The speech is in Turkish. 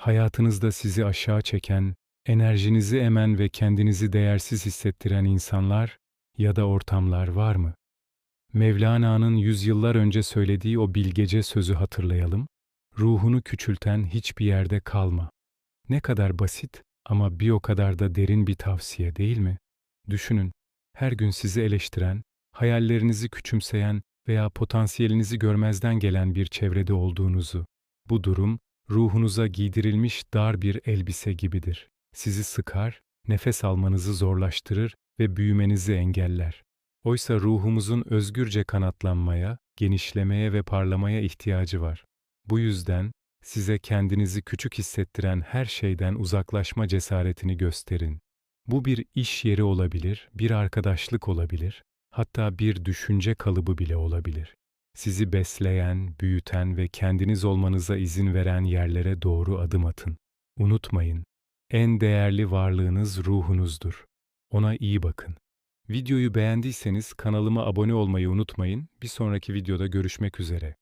hayatınızda sizi aşağı çeken, enerjinizi emen ve kendinizi değersiz hissettiren insanlar ya da ortamlar var mı? Mevlana'nın yüzyıllar önce söylediği o bilgece sözü hatırlayalım. Ruhunu küçülten hiçbir yerde kalma. Ne kadar basit ama bir o kadar da derin bir tavsiye değil mi? Düşünün, her gün sizi eleştiren, hayallerinizi küçümseyen veya potansiyelinizi görmezden gelen bir çevrede olduğunuzu. Bu durum, ruhunuza giydirilmiş dar bir elbise gibidir. Sizi sıkar, nefes almanızı zorlaştırır ve büyümenizi engeller. Oysa ruhumuzun özgürce kanatlanmaya, genişlemeye ve parlamaya ihtiyacı var. Bu yüzden size kendinizi küçük hissettiren her şeyden uzaklaşma cesaretini gösterin. Bu bir iş yeri olabilir, bir arkadaşlık olabilir, hatta bir düşünce kalıbı bile olabilir. Sizi besleyen, büyüten ve kendiniz olmanıza izin veren yerlere doğru adım atın. Unutmayın, en değerli varlığınız ruhunuzdur. Ona iyi bakın. Videoyu beğendiyseniz kanalıma abone olmayı unutmayın. Bir sonraki videoda görüşmek üzere.